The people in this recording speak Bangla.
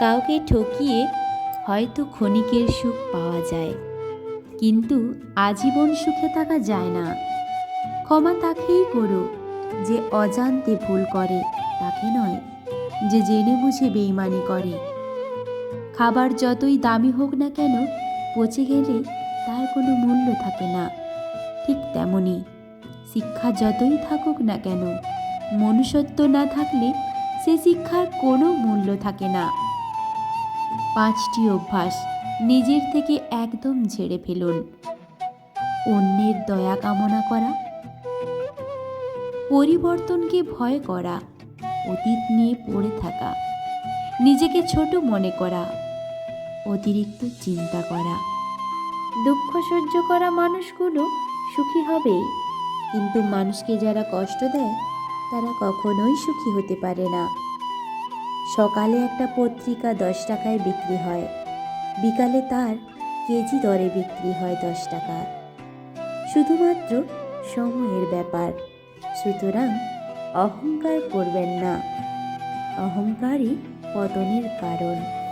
কাউকে ঠকিয়ে হয়তো ক্ষণিকের সুখ পাওয়া যায়। কিন্তু আজীবন সুখে থাকা যায় না। ক্ষমা তাকেই করো যে অজান্তে ভুল করে, তাকে নয়, যে জেনে বুঝে বেইমানি করে। খাবার যতই দামি হোক না কেন, পচে গেলে তার কোনো মূল্য থাকে না। ঠিক তেমনই শিক্ষা যতই থাকুক না কেন, মনুষ্যত্ব না থাকলে সে শিক্ষার কোনো মূল্য থাকে না। পাঁচটি অভ্যাস নিজের থেকে একদম ঝেড়ে ফেলুন। অন্যের দয়া কামনা করা। পরিবর্তনকে ভয় করা। অতীত নিয়ে পড়ে থাকা। নিজেকে ছোট মনে করা। অতিরিক্ত চিন্তা করা। দুঃখ সহ্য করা মানুষগুলো সুখী হবেই কিন্তু মানুষকে যারা কষ্ট দেয়, তারা কখনোই সুখী হতে পারে না। সকালে একটা পত্রিকা দশ টাকায় বিক্রি হয়। বিকালে তার কেজি দরে বিক্রি হয় দশ টাকা। শুধুমাত্র সময়ের ব্যাপার। সুতরাং অহংকার করবেন না। অহংকারই পতনের কারণ।